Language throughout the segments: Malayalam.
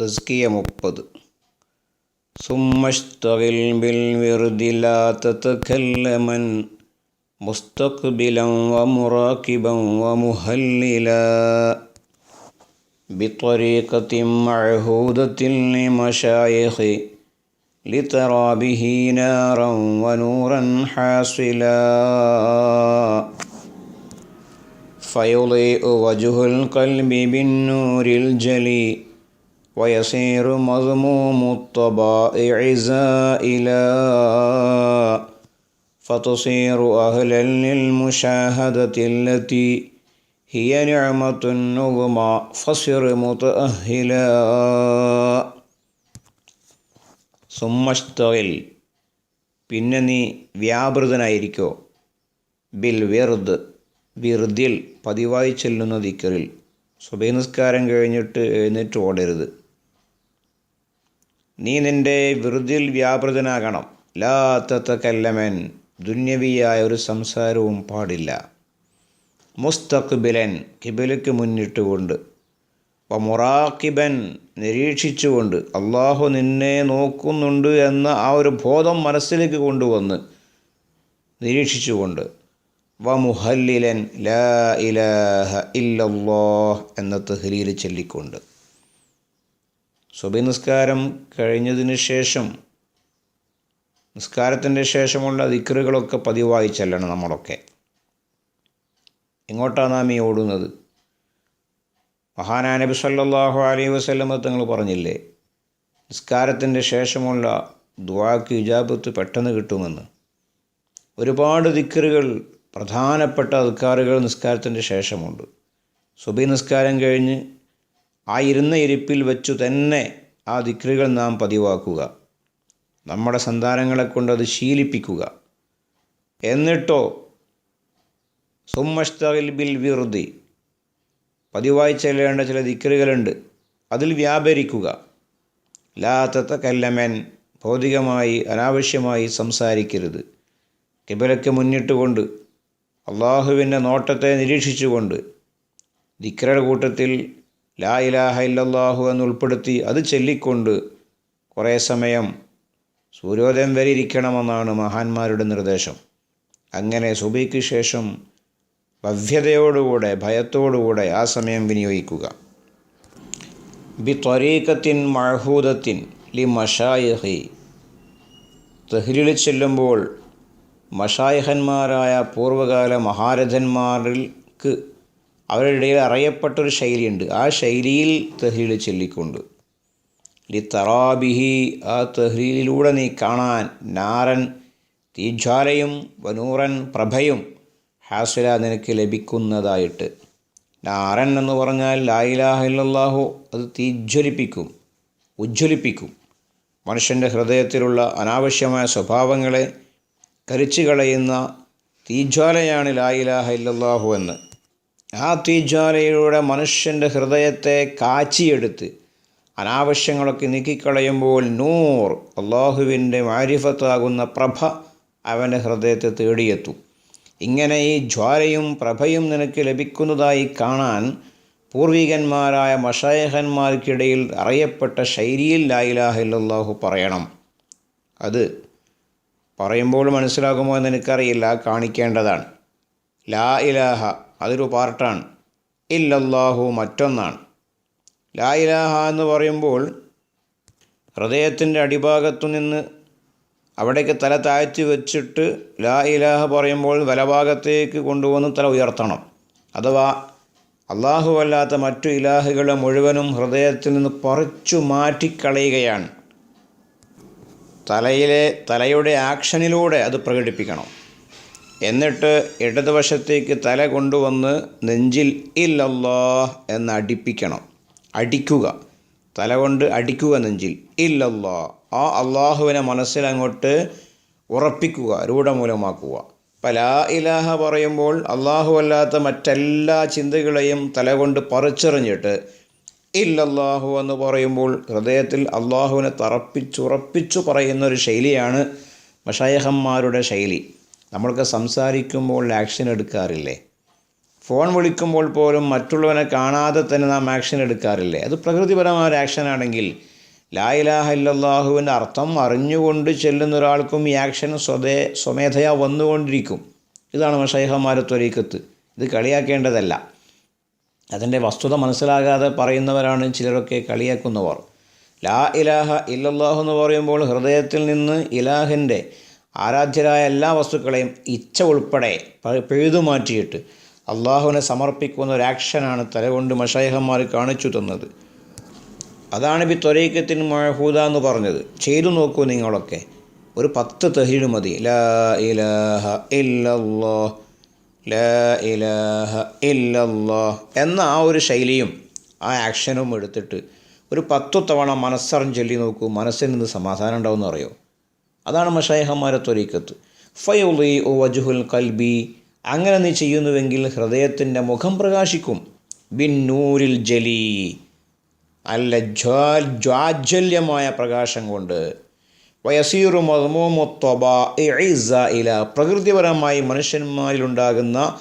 تزكية مبد ثم اشتغل بالورد لا تتكلما مستقبلا ومراكبا ومهللا بطريقة معهودة لمشايخ لترى به نارا ونورا حاصلا فيضيء وجه القلب بالنور الجلي ويصير مضموم الطبائع زائلا فتصير أهلا للمشاهدة التي هي نعمة عظمى فصر متأهلا സുമ്മഷ്തയിൽ പിന്നെ നീ വ്യാപൃതനായിരിക്കോ ബിൽ വെറുത് വിറുതിൽ പതിവായി ചെല്ലുന്ന ദിക്കറിൽ സുബൈ നിസ്കാരം കഴിഞ്ഞിട്ട് എഴുന്നേറ്റ് ഓടരുത് നീ നിന്റെ വിറുതിൽ വ്യാപൃതനാകണം. ലാത്തത്ത കല്ലമൻ ദുന്യവിയായ ഒരു സംസാരവും പാടില്ല. മുസ്തഖ്ബിലൻ കിബിലയ്ക്ക് മുന്നിട്ടുകൊണ്ട് മുറാക്കിബൻ നിരീക്ഷിച്ചുകൊണ്ട് അള്ളാഹു നിന്നെ നോക്കുന്നുണ്ട് എന്ന ആ ഒരു ബോധം മനസ്സിലേക്ക് കൊണ്ടുവന്ന് നിരീക്ഷിച്ചുകൊണ്ട് വ മുഹല്ലിലൻ ലാ ഇലാഹ ഇല്ലല്ലാഹ് എന്ന തെഹ്ലീൽ ചൊല്ലിക്കൊണ്ട്. സുബി നിസ്കാരം കഴിഞ്ഞതിന് ശേഷം നിസ്കാരത്തിന്റെ ശേഷമുള്ള ദിക്റുകളൊക്കെ പതിവായി ചെല്ലണം നമ്മളൊക്കെ. എങ്ങോട്ടാണ് നാം ഈ ഓടുന്നത്? മഹാനാ നബി സല്ലല്ലാഹു അലൈഹി വസല്ലമ തങ്ങൾ പറഞ്ഞില്ലേ നിസ്കാരത്തിന്റെ ശേഷമുള്ള ദ്വാക്ക് ഇജാബത്ത് പെട്ടെന്ന് കിട്ടുമെന്ന്. ഒരുപാട് ദിക്കറുകൾ പ്രധാനപ്പെട്ട അധികാറുകൾ നിസ്കാരത്തിന്റെ ശേഷമുണ്ട്. സുബി നിസ്കാരം കഴിഞ്ഞ് ആ ഇരുന്ന ഇരിപ്പിൽ വെച്ചു തന്നെ ആ ദിക്രികൾ നാം പതിവാക്കുക. നമ്മുടെ സന്താനങ്ങളെ കൊണ്ട് അത് ശീലിപ്പിക്കുക. എന്നിട്ടോ സുമ്മഷ്തകിൽ ബിൽ വിറുതി പതിവായി ചെല്ലേണ്ട ചില ദിക്രികളുണ്ട് അതിൽ വ്യാപരിക്കുക. ലാത്തത്ത കല്ലമൻ ഭൗതികമായി അനാവശ്യമായി സംസാരിക്കരുത്. കിബലയ്ക്ക് മുന്നിട്ടുകൊണ്ട് അള്ളാഹുവിന്റെ നോട്ടത്തെ നിരീക്ഷിച്ചുകൊണ്ട് ദിക്രയുടെ കൂട്ടത്തിൽ ലാ ഇലാഹ ഇല്ലല്ലാഹു എന്ന് അത് ചൊല്ലിക്കൊണ്ട് കുറേ സമയം സൂര്യോദയം വരെ ഇരിക്കണമെന്നാണ് മഹാന്മാരുടെ നിർദ്ദേശം. അങ്ങനെ സുബൈക്ക് ശേഷം ഭവ്യതയോടുകൂടെ ഭയത്തോടുകൂടെ ആ സമയം വിനിയോഗിക്കുക. ബി ത്വരീക്കത്തിൻ മഴഹൂദത്തിൻ ലി മഷായഹി തെഹ്ലിൽ ചെല്ലുമ്പോൾ മഷായഹന്മാരായ പൂർവകാല മഹാരഥന്മാർക്ക് അവരുടെ ഇടയിൽ അറിയപ്പെട്ടൊരു ശൈലിയുണ്ട്. ആ ശൈലിയിൽ തെഹ്ലീൽ ചൊല്ലിക്കൊണ്ട്. ലി തറാബിഹി ആ തെഹ്ലീലിലൂടെ നീ കാണാൻ നാരൻ തീജ്വാലയും വനൂറൻ പ്രഭയും ഹാസുല നിനക്ക് ലഭിക്കുന്നതായിട്ട്. നാരൻ എന്ന് പറഞ്ഞാൽ ലായിലാഹില്ലാഹു അത് തീജ്വലിപ്പിക്കും ഉജ്ജ്വലിപ്പിക്കും മനുഷ്യന്റെ ഹൃദയത്തിലുള്ള അനാവശ്യമായ സ്വഭാവങ്ങളെ കരിച്ചു കളയുന്ന തീജ്വാലയാണ് ലായിലാഹ ഇല്ലാഹു എന്ന്. ആ തീജ്വാലയിലൂടെ മനുഷ്യന്റെ ഹൃദയത്തെ കാച്ചിയെടുത്ത് അനാവശ്യങ്ങളൊക്കെ നീക്കിക്കളയുമ്പോൾ നൂർ അള്ളാഹുവിന്റെ മാരിഫത്താകുന്ന പ്രഭ അവന്റെ ഹൃദയത്തെ തേടിയെത്തും. ഇങ്ങനെ ഈ ജ്വാലയും പ്രഭയും നിനക്ക് ലഭിക്കുന്നതായി കാണാൻ പൂർവികന്മാരായ മഷായഹന്മാർക്കിടയിൽ അറിയപ്പെട്ട ശൈലിയിൽ ലായിലാഹില്ലാഹു പറയണം. അത് പറയുമ്പോൾ മനസ്സിലാകുമോ എന്ന് എനിക്കറിയില്ല കാണിക്കേണ്ടതാണ്. ലാ ഇലാഹ അതൊരു പാർട്ടാണ്. ഇല്ലല്ലാഹു മറ്റൊന്നാണ്. ലായിലാഹ എന്ന് പറയുമ്പോൾ ഹൃദയത്തിന്റെ അടിഭാഗത്തു നിന്ന് അവിടേക്ക് തല താഴ്ത്തി വെച്ചിട്ട് ലാ ഇലാഹ പറയുമ്പോൾ വലഭാഗത്തേക്ക് കൊണ്ടുവന്ന് തല ഉയർത്തണം. അഥവാ അള്ളാഹു അല്ലാത്ത മറ്റു ഇലാഹുകളെ മുഴുവനും ഹൃദയത്തിൽ നിന്ന് പറിച്ചു മാറ്റിക്കളയുകയാണ്. തലയിലെ തലയുടെ ആക്ഷനിലൂടെ അത് പ്രകടിപ്പിക്കണം. എന്നിട്ട് ഇടതുവശത്തേക്ക് തല കൊണ്ടുവന്ന് നെഞ്ചിൽ ഇല്ലല്ലാഹ് എന്ന് അടിപ്പിക്കണം. അടിക്കുക. തല കൊണ്ട് അടിക്കുക നെഞ്ചിൽ. ഇല്ലല്ലാ ആ അള്ളാഹുവിനെ മനസ്സിലങ്ങോട്ട് ഉറപ്പിക്കുക രൂഢമൂലമാക്കുക. അപ്പം ലാ ഇലാഹ പറയുമ്പോൾ അള്ളാഹു അല്ലാത്ത മറ്റെല്ലാ ചിന്തകളെയും തലകൊണ്ട് പറിച്ചെറിഞ്ഞിട്ട് ഇല്ലല്ലാഹു എന്ന് പറയുമ്പോൾ ഹൃദയത്തിൽ അള്ളാഹുവിനെ തറപ്പിച്ചുറപ്പിച്ചു പറയുന്ന ഒരു ശൈലിയാണ് മഷായഹന്മാരുടെ ശൈലി. നമ്മൾക്ക് സംസാരിക്കുമ്പോൾ ആക്ഷൻ എടുക്കാറില്ലേ? ഫോൺ വിളിക്കുമ്പോൾ പോലും മറ്റുള്ളവനെ കാണാതെ തന്നെ നാം ആക്ഷൻ എടുക്കാറില്ലേ? അത് പ്രകൃതിപരമായ ഒരു ആക്ഷൻ ആണെങ്കിൽ ഇല്ലല്ലാഹുവിന്റെ അർത്ഥം അറിഞ്ഞുകൊണ്ട് ചെല്ലുന്ന ഒരാൾക്കും ഈ ആക്ഷൻ സ്വതേ സ്വമേധയാ വന്നുകൊണ്ടിരിക്കും. ഇതാണ് മഷൈഹന്മാരെ ത്വരീക്കത്ത് ഇത് കളിയാക്കേണ്ടതല്ല. അതിന്റെ വസ്തുത മനസ്സിലാകാതെ പറയുന്നവരാണ് ചിലരൊക്കെ കളിയാക്കുന്നവർ. ലാ ഇലാഹ ഇല്ലല്ലാഹു എന്ന് പറയുമ്പോൾ ഹൃദയത്തിൽ നിന്ന് ഇലാഹിന്റെ ആരാധ്യരായ എല്ലാ വസ്തുക്കളെയും ഇച്ഛ ഉൾപ്പെടെ പെഴുതുമാറ്റിയിട്ട് പിഴുതു മാറ്റിയിട്ട് അള്ളാഹുവിനെ സമർപ്പിക്കുന്ന ഒരു ആക്ഷനാണ് തലകൊണ്ട് മഷേഹന്മാർ കാണിച്ചു തന്നത്. അതാണ് ബി ത്വരീക്കത്തിന് മഹൂദ എന്ന് പറഞ്ഞത്. ചെയ്തു നോക്കൂ നിങ്ങളൊക്കെ. ഒരു പത്ത് തഹീഡ് മതി. ലാ ഇലാഹ ലാ ഇലാഹ എന്ന ആ ഒരു ശൈലിയും ആ ആക്ഷനും എടുത്തിട്ട് ഒരു പത്തു തവണ മനസ്സറിഞ്ഞ് ചൊല്ലി നോക്കൂ. മനസ്സിൽ നിന്ന് സമാധാനം ഉണ്ടാവുമെന്ന് അറിയോ? അതാണ് മഷായഹന്മാരെ ത്വരീക്കത്ത്. ഫയുലി ഒ വജുഹുൽ കൽബി അങ്ങനെ നീ ചെയ്യുന്നുവെങ്കിൽ ഹൃദയത്തിന്റെ മുഖം പ്രകാശിക്കും. ബിൻ നൂരിൽ ജലി. അല്ല ജ്വാ ജ്വാജ്വല്യമായ പ്രകാശം കൊണ്ട്. വയസീറു മദ്മോമൊത്തൊബ ഇല. പ്രകൃതിപരമായി മനുഷ്യന്മാരിലുണ്ടാകുന്ന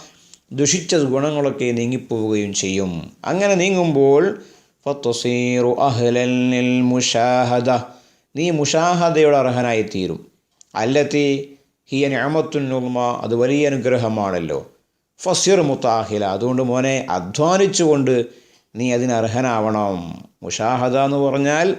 ദുഷിച്ച ഗുണങ്ങളൊക്കെ നീങ്ങിപ്പോവുകയും ചെയ്യും. അങ്ങനെ നീങ്ങുമ്പോൾ ഫത്തുസീറു അഹ്ലൽ മുഷാഹദ. നീ മുഷാഹദയുടെ അർഹനായി തീരും അല്ലത്തി ഹിയ നുഗ്മ അത് വലിയ അനുഗ്രഹമാണല്ലോ. ഫസിർ മുത്താഹില അതുകൊണ്ട് മോനെ അധ്വാനിച്ചുകൊണ്ട് നീ അതിന് അർഹനാവണം. മുഷാഹദ എന്ന് പറഞ്ഞാൽ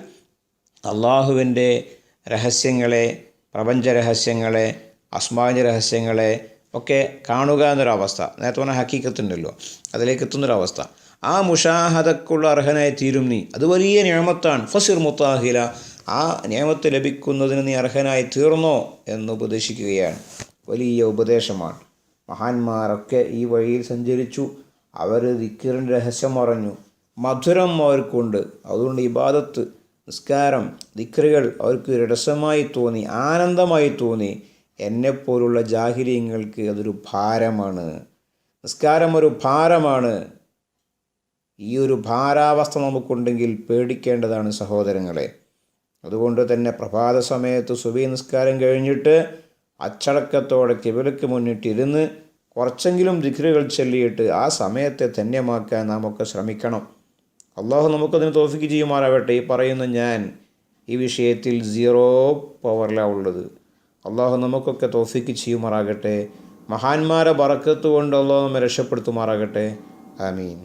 അള്ളാഹുവിന്റെ രഹസ്യങ്ങളെ പ്രപഞ്ച രഹസ്യങ്ങളെ അസ്മാവിന്റെ രഹസ്യങ്ങളെ ഒക്കെ കാണുക എന്നൊരവസ്ഥ. നേരത്തെ പറഞ്ഞ ഹക്കീക്കത്തുണ്ടല്ലോ അതിലേക്ക് എത്തുന്നൊരവസ്ഥ. ആ മുഷാഹദക്കുള്ള അർഹനായി തീരും നീ. അത് വലിയ ഞാമത്താണ് ഫസിർ മുത്താഹില ആ നിയമത്ത് ലഭിക്കുന്നതിന് നീ അർഹനായി തീർന്നോ എന്ന് ഉപദേശിക്കുകയാണ്. വലിയ ഉപദേശമാണ്. മഹാന്മാരൊക്കെ ഈ വഴിയിൽ സഞ്ചരിച്ചു. അവർ ദിക്കറിന്റെ രഹസ്യം അറിഞ്ഞു മധുരം അവർക്കുണ്ട്. അതുകൊണ്ട് ഇബാദത്ത് നിസ്കാരം ദിക്റുകൾ അവർക്ക് രസമായി തോന്നി ആനന്ദമായി തോന്നി. എന്നെപ്പോലുള്ള ജാഹിര്യങ്ങൾക്ക് അതൊരു ഭാരമാണ്. നിസ്കാരം ഒരു ഭാരമാണ്. ഈ ഒരു ഭാരാവസ്ഥ നമുക്കുണ്ടെങ്കിൽ പേടിക്കേണ്ടതാണ് സഹോദരങ്ങളെ. അതുകൊണ്ട് തന്നെ പ്രഭാത സമയത്ത് സുബി നിസ്കാരം കഴിഞ്ഞിട്ട് അച്ചടക്കത്തോടെ കിബിലക്ക് മുന്നിട്ടിരുന്ന് കുറച്ചെങ്കിലും ദിക്റുകൾ ചൊല്ലിയിട്ട് ആ സമയത്തെ ധന്യമാക്കാൻ നമുക്ക് ശ്രമിക്കണം. അള്ളാഹു നമുക്കതിന് തോഫിക്ക് ചെയ്യുമാറാവട്ടെ ഈ പറയുന്ന ഞാൻ ഈ വിഷയത്തിൽ സീറോ പവറിലാണ് ഉള്ളത്. അള്ളാഹു നമുക്കൊക്കെ തോഫിക്ക് ചെയ്യുമാറാകട്ടെ. മഹാന്മാരെ ബറക്കത്ത് കൊണ്ട് അള്ളാഹു നമ്മെ രക്ഷപ്പെടുത്തുമാറാകട്ടെ. ആമീൻ.